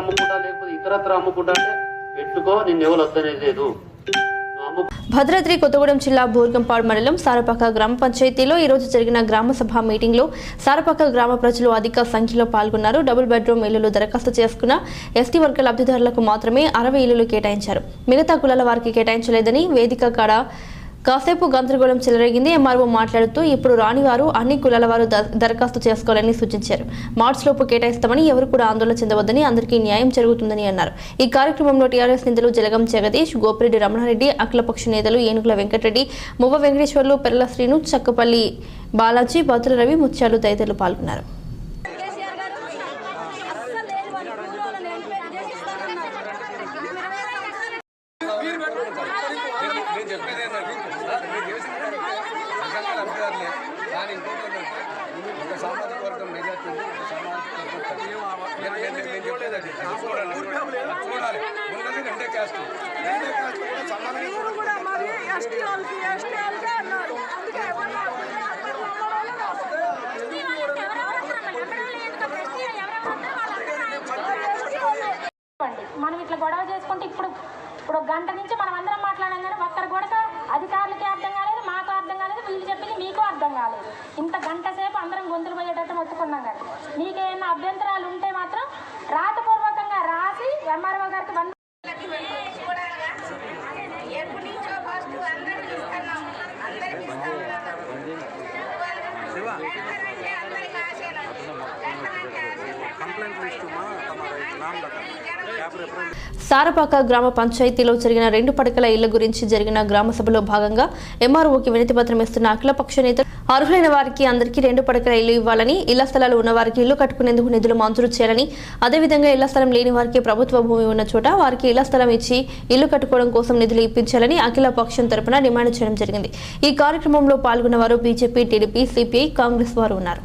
అమ్ముకుంటా లేకపోతే ఇతరత్ర అమ్ముకుంటా అంటే పెట్టుకో నిన్ను ఎవరు భద్రాద్రి కొత్తగూడెం జిల్లా బోర్గంపాడు మండలం సారపాక గ్రామ పంచాయతీలో ఈ రోజు జరిగిన గ్రామ సభ మీటింగ్లో సారపాక గ్రామ ప్రజలు అధిక సంఖ్యలో పాల్గొన్నారు. డబుల్ బెడ్రూమ్ ఇల్లులు దరఖాస్తు చేసుకున్న ఎస్టీ వర్గ లబ్ధిదారులకు మాత్రమే అరవై ఇల్లులు కేటాయించారు. మిగతా కులాల వారికి కేటాయించలేదని వేదిక కాడ కాసేపు గందరగోళం చెలరేగింది. ఎంఆర్ఓ మాట్లాడుతూ ఇప్పుడు రాని వారు అన్ని కులాల వారు ద- దరఖాస్తు చేసుకోవాలని సూచించారు. మార్చ్ లోపు కేటాయిస్తామని ఎవరు కూడా ఆందోళన చెందవద్దని అందరికీ న్యాయం జరుగుతుందని అన్నారు. ఈ కార్యక్రమంలో టీఆర్ఎస్ నేతలు జలగం జగదీష్ గోపిరెడ్డి రమణారెడ్డి అఖిలపక్ష నేతలు ఏనుగుల వెంకటరెడ్డి మువ్వ వెంకటేశ్వర్లు పెర్ల శ్రీను చక్కపల్లి బాలాజీ బతుల రవి ముత్యాలు తదితరులు పాల్గొన్నారు. చూడాలి రెండే క్యాస్ట్ రెండే క్యాస్ట్ కూడా. మనం ఇట్లా గొడవ చేసుకుంటే ఇప్పుడు ఇప్పుడు ఒక గంట నుంచి మనం అందరం మాట్లాడాం కానీ ఒక్కరు కూడా అధికారులకి అర్థం కాలేదు మాకు అర్థం కాలేదు వీళ్ళు చెప్పింది మీకు అర్థం కాలేదు ఇంత గంట సేపు అందరం గొంతులు పోయేటట్టు మొత్తుకున్నాం కానీ మీకేమైనా అభ్యంతరాలు ఉంటే మాత్రం రాసి ఎంఆర్ఓ గారికి వన్ కంప్లైంట్ ఇస్తున్నా సారపాక గ్రామ పంచాయతీలో జరిగిన రెండు పడకల ఇళ్ళ గురించి జరిగిన గ్రామ సభలో భాగంగా ఎంఆర్ఓకి వినతి పత్రం ఇస్తున్న అఖిలపక్ష నేతలు అర్హులైన వారికి అందరికీ రెండు పడకల ఇల్లు ఇవ్వాలని ఇళ్ళ స్థలాలు ఉన్న వారికి ఇల్లు కట్టుకునేందుకు నిధులు మంజూరు చేయాలని అదేవిధంగా ఇళ్ళ స్థలం లేని వారికి ప్రభుత్వ భూమి ఉన్న చోట వారికి ఇళ్ళ స్థలం ఇచ్చి ఇల్లు కట్టుకోవడం కోసం నిధులు ఇప్పించాలని అఖిల పక్షం తరపున డిమాండ్ చేయడం జరిగింది. ఈ కార్యక్రమంలో పాల్గొన్న వారు బీజేపీ టీడీపీ సిపిఐ కాంగ్రెస్ వారు ఉన్నారు.